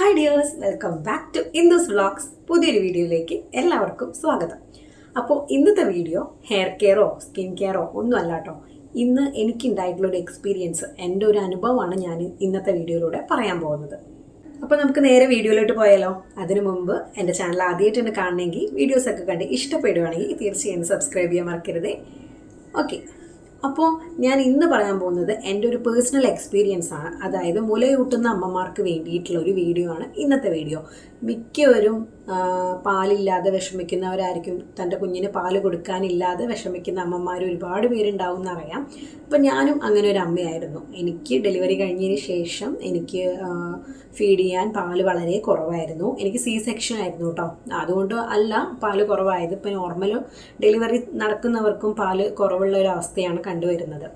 Hi dears welcome back to Indu's vlogs പുതിയൊരു വീഡിയോയിലേക്ക് എല്ലാവർക്കും സ്വാഗതം. അപ്പോൾ ഇന്നത്തെ വീഡിയോ ഹെയർ കെയറോ സ്കിൻ കെയറോ ഒന്നും അല്ല കേട്ടോ. ഇന്ന് എനിക്കുണ്ടായിട്ടുള്ള ഒരു എക്സ്പീരിയൻസ് എന്റെ ഒരു അനുഭവമാണ് ഞാൻ ഇന്നത്തെ വീഡിയോയിലൂടെ പറയാൻ പോകുന്നത്. അപ്പോൾ നമുക്ക് നേരെ വീഡിയോയിലോട്ട് പോയാലോ? അതിനു മുമ്പ് എന്റെ ചാനൽ ആദ്യമായിട്ടാണ് കാണണമെങ്കിൽ വീഡിയോസൊക്കെ കണ്ട് ഇഷ്ടപ്പെടുവാണെങ്കിൽ തീർച്ചയായും സബ്സ്ക്രൈബ് ചെയ്യാൻ മറക്കരുതേ. ഓക്കെ അപ്പോൾ ഞാൻ ഇന്ന് പറയാൻ പോകുന്നത് എന്റെ ഒരു പേഴ്സണൽ എക്സ്പീരിയൻസ് ആണ്. അതായത് മുലയൂട്ടുന്ന അമ്മമാർക്ക് വേണ്ടിയിട്ടുള്ള ഒരു വീഡിയോ ആണ് ഇന്നത്തെ വീഡിയോ മിക്കവരും പാലില്ലാതെ വിഷമിക്കുന്നവരായിരിക്കും. തന്റെ കുഞ്ഞിന് പാൽ കൊടുക്കാനില്ലാതെ വിഷമിക്കുന്ന അമ്മമാർ ഒരുപാട് പേരുണ്ടാവും എന്നറിയാം. അപ്പം ഞാനും അങ്ങനെ ഒരു അമ്മയായിരുന്നു. എനിക്ക് ഡെലിവറി കഴിഞ്ഞതിന് ശേഷം എനിക്ക് ഫീഡ് ചെയ്യാൻ പാൽ വളരെ കുറവായിരുന്നു. എനിക്ക് സി സെക്ഷൻ ആയിരുന്നു കേട്ടോ അതുകൊണ്ട് അല്ല പാൽ കുറവായത്. ഇപ്പം നോർമൽ ഡെലിവറി നടക്കുന്നവർക്കും പാൽ കുറവുള്ള ഒരു അവസ്ഥയാണ് കണ്ടുവരുന്നത്.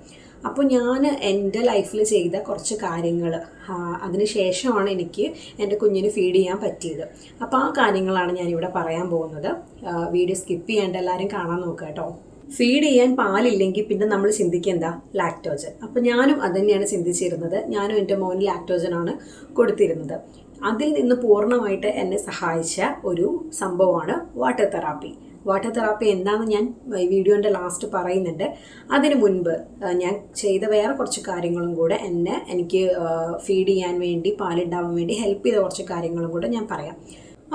അപ്പോൾ ഞാൻ എന്റെ ലൈഫിൽ ചെയ്ത കുറച്ച് കാര്യങ്ങൾ അതിനുശേഷമാണ് എനിക്ക് എന്റെ കുഞ്ഞിന് ഫീഡ് ചെയ്യാൻ പറ്റിയത്. അപ്പോൾ ആ കാര്യങ്ങളാണ് ഞാനിവിടെ പറയാൻ പോകുന്നത്. വീഡിയോ സ്കിപ്പ് ചെയ്യാണ്ട് എല്ലാവരും കാണാൻ നോക്കുക കേട്ടോ. ഫീഡ് ചെയ്യാൻ പാലില്ലെങ്കിൽ പിന്നെ നമ്മൾ ചിന്തിക്കുക ലാക്ടോജൻ അപ്പം ഞാനും അത് തന്നെയാണ് ചിന്തിച്ചിരുന്നത്. ഞാനും എന്റെ മോന് ലാക്ടോജനാണ് കൊടുത്തിരുന്നത്. അതിൽ നിന്ന് പൂർണമായിട്ട് എന്നെ സഹായിച്ച ഒരു സംഭവമാണ് വാട്ടർ തെറാപ്പി വാട്ടർ തെറാപ്പി എന്താണെന്ന് ഞാൻ വീഡിയോന്റെ ലാസ്റ്റ് പറയുന്നുണ്ട്. അതിന് മുൻപ് ഞാൻ ചെയ്ത വേറെ കുറച്ച് കാര്യങ്ങളും കൂടെ എന്നെ എനിക്ക് ഫീഡ് ചെയ്യാൻ വേണ്ടി പാലുണ്ടാവാൻ വേണ്ടി ഹെൽപ്പ് ചെയ്ത കുറച്ച് കാര്യങ്ങളും കൂടെ ഞാൻ പറയാം.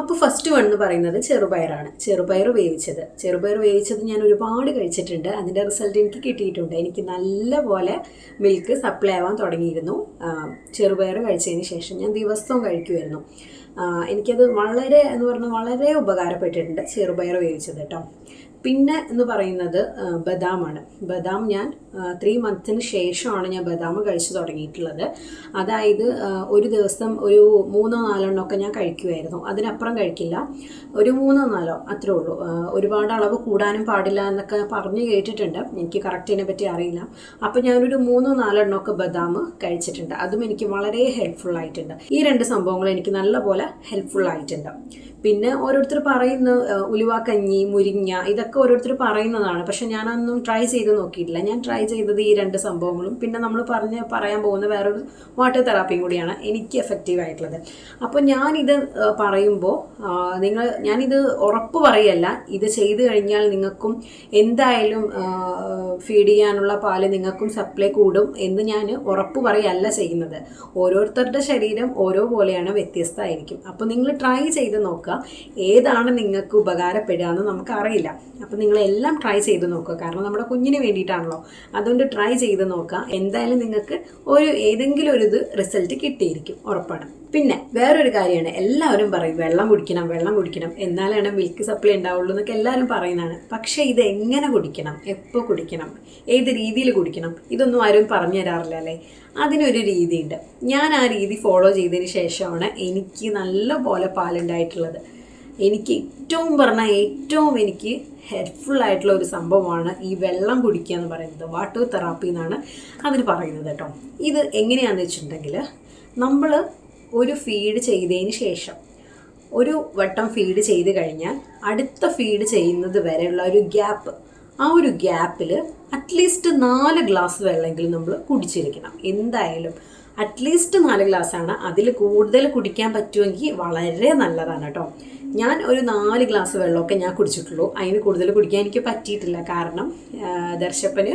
അപ്പോൾ ഫസ്റ്റ് വൺ എന്ന് പറയുന്നത് ചെറുപയറാണ്. ചെറുപയർ വേവിച്ചത്. ചെറുപയർ വേവിച്ചത് ഞാൻ ഒരുപാട് കഴിച്ചിട്ടുണ്ട്. അതിന്റെ റിസൾട്ട് എനിക്ക് കിട്ടിയിട്ടുണ്ട്. എനിക്ക് നല്ല പോലെ മിൽക്ക് സപ്ലൈ ആവാൻ തുടങ്ങിയിരുന്നു. ചെറുപയർ കഴിച്ചതിന് ശേഷം ഞാൻ ദിവസവും കഴിക്കുമായിരുന്നു എനിക്കത് വളരെ എന്ന് പറഞ്ഞാൽ വളരെ ഉപകാരപ്പെട്ടിട്ടുണ്ട്. ചെറുപയർ വേവിച്ചത് കേട്ടോ. പിന്നെ എന്ന് പറയുന്നത് ബദാമാണ്. ബദാം ഞാൻ ത്രീ മന്ത്സിന് ശേഷമാണ് ഞാൻ ബദാം കഴിച്ചു തുടങ്ങിയിട്ടുള്ളത്. അതായത് ഒരു ദിവസം ഒരു മൂന്നോ നാലോ എണ്ണമൊക്കെ ഞാൻ കഴിക്കുമായിരുന്നു അതിനപ്പുറം കഴിക്കില്ല. ഒരു മൂന്നോ നാലോ അത്രേ ഉള്ളൂ. ഒരുപാട് അളവ് കൂടാനും പാടില്ല എന്നൊക്കെ പറഞ്ഞു കേട്ടിട്ടുണ്ട്. എനിക്ക് കറക്റ്റ് ഇതിനെ പറ്റി അറിയില്ല. അപ്പോൾ ഞാനൊരു മൂന്നോ നാലോ എണ്ണമൊക്കെ ബദാം കഴിച്ചിട്ടുണ്ട്. അതും എനിക്ക് വളരെ ഹെൽപ്ഫുൾ ആയിട്ടുണ്ട്. ഈ രണ്ട് സംഭവങ്ങൾ എനിക്ക് നല്ലപോലെ ഹെൽപ്ഫുൾ ആയിട്ടുണ്ട്. പിന്നെ ഓരോരുത്തർ പറയുന്നു ഉലുവാക്കഞ്ഞി മുരിങ്ങ ഇതൊക്കെ ഓരോരുത്തർ പറയുന്നതാണ്. പക്ഷെ ഞാനൊന്നും ട്രൈ ചെയ്ത് നോക്കിയിട്ടില്ല. ഞാൻ ട്രൈ ചെയ്തത് ഈ രണ്ട് സംഭവങ്ങളും. പിന്നെ നമ്മൾ പറഞ്ഞ് പറയാൻ പോകുന്ന വേറൊരു വാട്ടർ തെറാപ്പിയും കൂടിയാണ് എനിക്ക് എഫക്റ്റീവ് ആയിട്ടുള്ളത്. അപ്പോൾ ഞാനിത് പറയുമ്പോൾ നിങ്ങൾ ഞാനിത് ഉറപ്പ് പറയല്ല. ഇത് ചെയ്തു കഴിഞ്ഞാൽ നിങ്ങൾക്കും എന്തായാലും ഫീഡ് ചെയ്യാനുള്ള പാൽ നിങ്ങൾക്കും സപ്ലൈ കൂടും എന്ന് ഞാൻ ഉറപ്പ് പറയല്ല ചെയ്യുന്നത്. ഓരോരുത്തരുടെ ശരീരം ഓരോ പോലെയാണ് വ്യത്യസ്തമായിരിക്കും. അപ്പോൾ നിങ്ങൾ ട്രൈ ചെയ്ത് നോക്കുക. ഏതാണ് നിങ്ങൾക്ക് ഉപകാരപ്പെടുക എന്ന് നമുക്കറിയില്ല. അപ്പോൾ നിങ്ങളെല്ലാം ട്രൈ ചെയ്ത് നോക്കുക. കാരണം നമ്മുടെ കുഞ്ഞിന് വേണ്ടിയിട്ടാണല്ലോ. അതുകൊണ്ട് ട്രൈ ചെയ്ത് നോക്കുക. എന്തായാലും നിങ്ങൾക്ക് ഒരു ഏതെങ്കിലും ഒരു ഇത് റിസൾട്ട് കിട്ടിയിരിക്കും ഉറപ്പാണ്. പിന്നെ വേറൊരു കാര്യമാണ്. എല്ലാവരും പറയും വെള്ളം കുടിക്കണം വെള്ളം കുടിക്കണം. എന്നാലാണ് മിൽക്ക് സപ്ലൈ ഉണ്ടാവുള്ളൂ എന്നൊക്കെ എല്ലാവരും പറയുന്നതാണ്. പക്ഷേ ഇത് എങ്ങനെ കുടിക്കണം? എപ്പോൾ കുടിക്കണം? ഏത് രീതിയിൽ കുടിക്കണം? ഇതൊന്നും ആരും പറഞ്ഞു തരാറില്ല അല്ലേ? അതിനൊരു രീതിയുണ്ട്. ഞാൻ ആ രീതി ഫോളോ ചെയ്തതിന് ശേഷമാണ് എനിക്ക് നല്ല പോലെ പാലുണ്ടായിട്ടുള്ളത്. എനിക്ക് ഏറ്റവും പറഞ്ഞാൽ ഏറ്റവും എനിക്ക് ഹെൽപ്ഫുൾ ആയിട്ടുള്ള ഒരു സംഭവമാണ് ഈ വെള്ളം കുടിക്കുക എന്ന് പറയുന്നത്. വാട്ടർ തെറാപ്പി എന്നാണ് അതിന് പറയുന്നത് കേട്ടോ. ഇത് എങ്ങനെയാണെന്ന് വെച്ചിട്ടുണ്ടെങ്കിൽ നമ്മൾ ഒരു ഫീഡ് ചെയ്തതിന് ശേഷം ഒരു വട്ടം ഫീഡ് ചെയ്ത് കഴിഞ്ഞാൽ അടുത്ത ഫീഡ് ചെയ്യുന്നത് വരെയുള്ള ഒരു ഗ്യാപ്പ് ആ ഒരു ഗ്യാപ്പിൽ അറ്റ്ലീസ്റ്റ് നാല് ഗ്ലാസ് വെള്ളമെങ്കിലും നമ്മൾ കുടിച്ചിരിക്കണം. എന്തായാലും അറ്റ്ലീസ്റ്റ് നാല് ഗ്ലാസ് ആണ്. അതിൽ കൂടുതൽ കുടിക്കാൻ പറ്റുമെങ്കിൽ വളരെ നല്ലതാണ് കേട്ടോ. ഞാൻ ഒരു നാല് ഗ്ലാസ് വെള്ളമൊക്കെ ഞാൻ കുടിച്ചിട്ടുള്ളൂ. അതിന് കൂടുതൽ കുടിക്കാൻ എനിക്ക് പറ്റിയിട്ടില്ല. കാരണം ദർശപ്പന്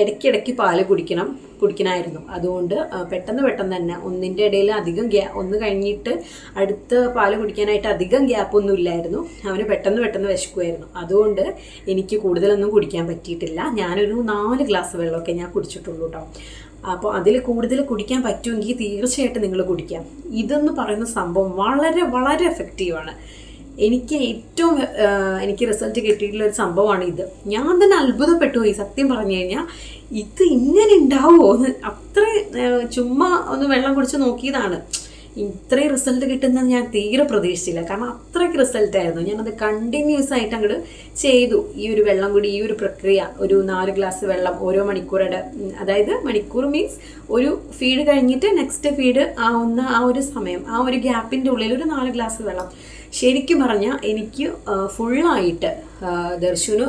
ഇടയ്ക്കിടയ്ക്ക് പാൽ കുടിക്കണം കുടിക്കണമായിരുന്നു. അതുകൊണ്ട് പെട്ടെന്ന് പെട്ടെന്ന് തന്നെ ഒന്നിന്റെ ഇടയിൽ അധികം ഗ്യാ ഒന്ന് കഴിഞ്ഞിട്ട് അടുത്ത പാൽ കുടിക്കാനായിട്ട് അധികം ഗ്യാപ്പ് ഒന്നും ഇല്ലായിരുന്നു. അവന് പെട്ടെന്ന് പെട്ടെന്ന് വിശക്കുമായിരുന്നു. അതുകൊണ്ട് എനിക്ക് കൂടുതലൊന്നും കുടിക്കാൻ പറ്റിയിട്ടില്ല. ഞാനൊരു നാല് ഗ്ലാസ് വെള്ളമൊക്കെ ഞാൻ കുടിച്ചിട്ടുള്ളൂ കേട്ടോ. അപ്പോൾ അതിൽ കൂടുതൽ കുടിക്കാൻ പറ്റുമെങ്കിൽ തീർച്ചയായിട്ടും നിങ്ങൾ കുടിക്കാം. ഇതെന്ന് പറയുന്ന സംഭവം വളരെ വളരെ എഫക്റ്റീവാണ് എനിക്ക് ഏറ്റവും എനിക്ക് റിസൾട്ട് കിട്ടിയിട്ടുള്ള ഒരു സംഭവമാണ് ഇത്. ഞാൻ തന്നെ അത്ഭുതപ്പെട്ടു പോയി സത്യം പറഞ്ഞു കഴിഞ്ഞാൽ ഇത് ഇങ്ങനെ ഉണ്ടാവുമോ എന്ന് അത്ര ചുമ്മാ ഒന്ന് വെള്ളം കുടിച്ച് നോക്കിയതാണ്. ഇത്രയും റിസൾട്ട് കിട്ടുന്നത് ഞാൻ തീരെ പ്രതീക്ഷിച്ചില്ല. കാരണം അത്രയ്ക്ക് റിസൾട്ട് ആയിരുന്നു. ഞാനത് കണ്ടിന്യൂസ് ആയിട്ട് അങ്ങോട്ട് ചെയ്തു. ഈ ഒരു വെള്ളം കൂടി ഈ ഒരു പ്രക്രിയ ഒരു നാല് ഗ്ലാസ് വെള്ളം ഓരോ മണിക്കൂറുടെ അതായത് മണിക്കൂർ മീൻസ് ഒരു ഫീഡ് കഴിഞ്ഞിട്ട് നെക്സ്റ്റ് ഫീഡ് ആവുന്ന ആ ഒരു സമയം ആ ഒരു ഗ്യാപ്പിന്റെ ഉള്ളിൽ ഒരു നാല് ഗ്ലാസ് വെള്ളം. ശരിക്കും പറഞ്ഞാൽ എനിക്ക് ഫുള്ളായിട്ട് ദർശുന്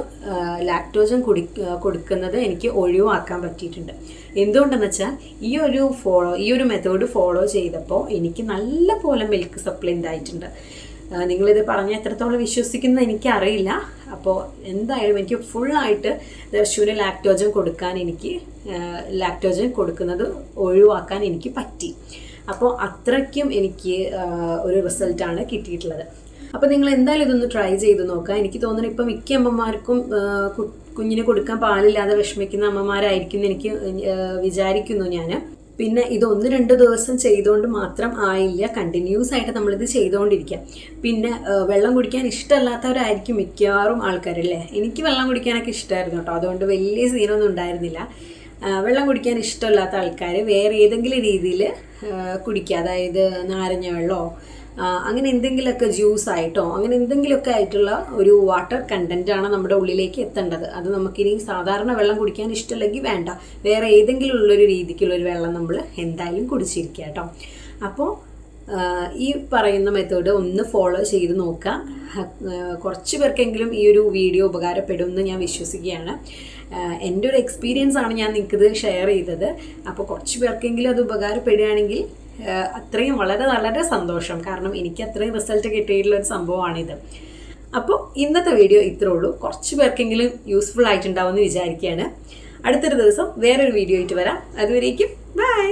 ലാക്ടോജൻ കുടി കൊടുക്കുന്നത് എനിക്ക് ഒഴിവാക്കാൻ പറ്റിയിട്ടുണ്ട്. എന്തുകൊണ്ടെന്ന് വെച്ചാൽ ഈ ഒരു ഫോളോ ഈ ഒരു മെത്തേഡ് ഫോളോ ചെയ്തപ്പോൾ എനിക്ക് നല്ല പോലെ മിൽക്ക് സപ്ലൈ ഉണ്ടായിട്ടുണ്ട്. നിങ്ങളിത് പറഞ്ഞ എത്രത്തോളം വിശ്വസിക്കുന്നത് എനിക്കറിയില്ല. അപ്പോൾ എന്തായാലും എനിക്ക് ഫുള്ളായിട്ട് ദർശുവിന് ലാക്ടോജൻ കൊടുക്കാൻ എനിക്ക് ലാക്ടോജൻ കൊടുക്കുന്നത് ഒഴിവാക്കാൻ എനിക്ക് പറ്റി. അപ്പോൾ അത്രയ്ക്കും എനിക്ക് ഒരു റിസൾട്ടാണ് കിട്ടിയിട്ടുള്ളത്. അപ്പോൾ നിങ്ങൾ എന്തായാലും ഇതൊന്ന് ട്രൈ ചെയ്ത് നോക്കുക. എനിക്ക് തോന്നുന്നു ഇപ്പം മിക്ക അമ്മമാർക്കും കുഞ്ഞിനെ കൊടുക്കാൻ പാലില്ലാതെ വിഷമിക്കുന്ന അമ്മമാരായിരിക്കും എന്ന് എനിക്ക് വിചാരിക്കുന്നു ഞാൻ. പിന്നെ ഇത് ഒന്ന് രണ്ട് ദിവസം ചെയ്തുകൊണ്ട് മാത്രം ആയില്ല. കണ്ടിന്യൂസ് ആയിട്ട് നമ്മളിത് ചെയ്തുകൊണ്ടിരിക്കുക. പിന്നെ വെള്ളം കുടിക്കാൻ ഇഷ്ടമല്ലാത്തവരായിരിക്കും മിക്കവാറും ആൾക്കാരല്ലേ? എനിക്ക് വെള്ളം കുടിക്കാനൊക്കെ ഇഷ്ടമായിരുന്നു കേട്ടോ. അതുകൊണ്ട് വലിയ സീനൊന്നും ഉണ്ടായിരുന്നില്ല. വെള്ളം കുടിക്കാൻ ഇഷ്ടമില്ലാത്ത ആൾക്കാർ വേറെ ഏതെങ്കിലും രീതിയിൽ കുടിക്കുക. അതായത് നാരങ്ങ വെള്ളമോ അങ്ങനെ എന്തെങ്കിലുമൊക്കെ ജ്യൂസ് ആയിട്ടോ അങ്ങനെ എന്തെങ്കിലുമൊക്കെ ആയിട്ടുള്ള ഒരു വാട്ടർ കണ്ടന്റ് ആണ് നമ്മുടെ ഉള്ളിലേക്ക് എത്തേണ്ടത്. അത് നമുക്കിനി സാധാരണ വെള്ളം കുടിക്കാൻ ഇഷ്ടമില്ലെങ്കിൽ വേണ്ട. വേറെ ഏതെങ്കിലും ഉള്ളൊരു രീതിക്കുള്ളൊരു വെള്ളം നമ്മൾ എന്തായാലും കുടിച്ചിരിക്കുക കേട്ടോ. അപ്പോൾ ഈ പറയുന്ന മെത്തേഡ് ഒന്ന് ഫോളോ ചെയ്ത് നോക്കാം കുറച്ച് പേർക്കെങ്കിലും ഈ ഒരു വീഡിയോ ഉപകാരപ്പെടുമെന്ന് ഞാൻ വിശ്വസിക്കുകയാണ്. എന്റെ ഒരു എക്സ്പീരിയൻസ് ആണ് ഞാൻ നിങ്ങൾക്കിത് ഷെയർ ചെയ്തത്. അപ്പോൾ കുറച്ച് പേർക്കെങ്കിലും അത് ഉപകാരപ്പെടുകയാണെങ്കിൽ അത്രയും വളരെ വളരെ സന്തോഷം. കാരണം എനിക്ക് അത്രയും റിസൾട്ട് കിട്ടിയിട്ടുള്ള ഒരു സംഭവമാണിത്. അപ്പോൾ ഇന്നത്തെ വീഡിയോ ഇത്രേ ഉള്ളൂ. കുറച്ച് പേർക്കെങ്കിലും യൂസ്ഫുൾ ആയിട്ടുണ്ടാവുമെന്ന് വിചാരിക്കുകയാണ്. അടുത്തൊരു ദിവസം വേറൊരു വീഡിയോ ആയിട്ട് വരാം. അതുവരേക്കും ബൈ